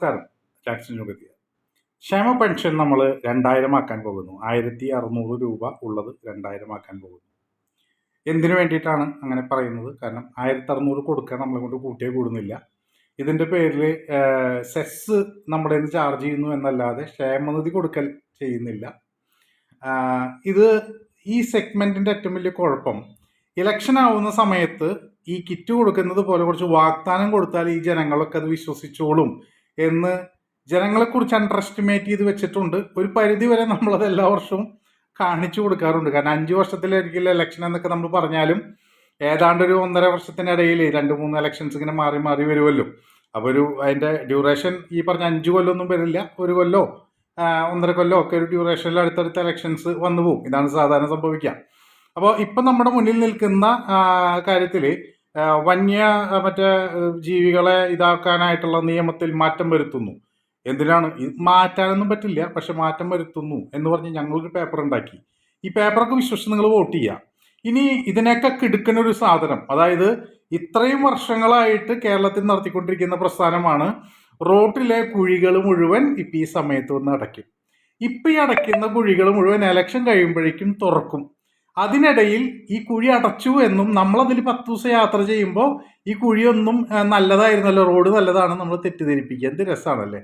നമസ്കാരം. ജാക്സൺ യോഗത്തിയ ക്ഷേമ പെൻഷൻ നമ്മൾ രണ്ടായിരം ആക്കാൻ പോകുന്നു. ആയിരത്തി അറുന്നൂറ് രൂപ ഉള്ളത് രണ്ടായിരം ആക്കാൻ പോകുന്നു. എന്തിനു വേണ്ടിയിട്ടാണ് അങ്ങനെ പറയുന്നത്? കാരണം ആയിരത്തി അറുന്നൂറ് കൊടുക്കാൻ നമ്മളെ കൊണ്ട് കൂട്ടിയേ കൂടുന്നില്ല. ഇതിന്റെ പേരിൽ സെസ് നമ്മുടെ നിന്ന് ചാർജ് ചെയ്യുന്നു എന്നല്ലാതെ ക്ഷേമനിധി കൊടുക്കൽ ചെയ്യുന്നില്ല. ഇത് ഈ സെഗ്മെന്റിന്റെ ഏറ്റവും വലിയ കുഴപ്പം. ഇലക്ഷൻ ആവുന്ന സമയത്ത് ഈ കിറ്റ് കൊടുക്കുന്നത് പോലെ കുറച്ച് വാഗ്ദാനം കൊടുത്താൽ ഈ ജനങ്ങളൊക്കെ അത് വിശ്വസിച്ചോളും. എന്ന് ജനങ്ങളെക്കുറിച്ച് അണ്ടർ എസ്റ്റിമേറ്റ് ചെയ്ത് വെച്ചിട്ടുണ്ട്. ഒരു പരിധി വരെ നമ്മളത് എല്ലാ വർഷവും കാണിച്ചു കൊടുക്കാറുണ്ട്. കാരണം അഞ്ച് വർഷത്തിലായിരിക്കില്ല ഇലക്ഷൻ എന്നൊക്കെ നമ്മൾ പറഞ്ഞാലും ഏതാണ്ട് ഒരു ഒന്നര വർഷത്തിനിടയിൽ രണ്ട് മൂന്ന് ഇലക്ഷൻസ് ഇങ്ങനെ മാറി മാറി വരുമല്ലോ അപ്പോൾ ഒരു അതിന്റെ ഡ്യൂറേഷൻ ഈ പറഞ്ഞ അഞ്ച് കൊല്ലമൊന്നും വരില്ല. ഒരു കൊല്ലോ ഒന്നര കൊല്ലോ ഒക്കെ ഒരു ഡ്യൂറേഷനിൽ അടുത്തടുത്ത ഇലക്ഷൻസ് വന്നു പോകും. ഇതാണ് സാധാരണ സംഭവിക്കുക. അപ്പോൾ ഇപ്പം നമ്മുടെ മുന്നിൽ നിൽക്കുന്ന കാര്യത്തിൽ വന്യ മറ്റേ ജീവികളെ ഇതാക്കാനായിട്ടുള്ള നിയമത്തിൽ മാറ്റം വരുത്തുന്നു. എന്തിനാണ്? മാറ്റാനൊന്നും പറ്റില്ല പക്ഷെ മാറ്റം വരുത്തുന്നു എന്ന് പറഞ്ഞ് ഞങ്ങളൊരു പേപ്പർ ഉണ്ടാക്കി. ഈ പേപ്പറൊക്കെ വിശ്വസിച്ച് നിങ്ങൾ വോട്ട് ചെയ്യുക ഇനി ഇതിനൊക്കെ കിടുക്കുന്ന ഒരു സാധനം. അതായത് ഇത്രയും വർഷങ്ങളായിട്ട് കേരളത്തിൽ നടത്തിക്കൊണ്ടിരിക്കുന്ന പ്രസ്ഥാനമാണ് റോട്ടിലെ കുഴികൾ മുഴുവൻ ഇപ്പം ഈ സമയത്ത് വന്ന് അടയ്ക്കും. ഇപ്പം ഈ അടയ്ക്കുന്ന കുഴികൾ മുഴുവൻ എലക്ഷൻ കഴിയുമ്പോഴേക്കും തുറക്കും. അതിനിടയിൽ ഈ കുഴി അടച്ചു എന്നും നമ്മളതിൽ പത്ത് ദിവസം യാത്ര ചെയ്യുമ്പോൾ ഈ കുഴിയൊന്നും നല്ലതായിരുന്നല്ലോ റോഡ് നല്ലതാണ് നമ്മൾ തെറ്റിദ്ധരിപ്പിക്കുക. എന്ത് രസമാണല്ലേ?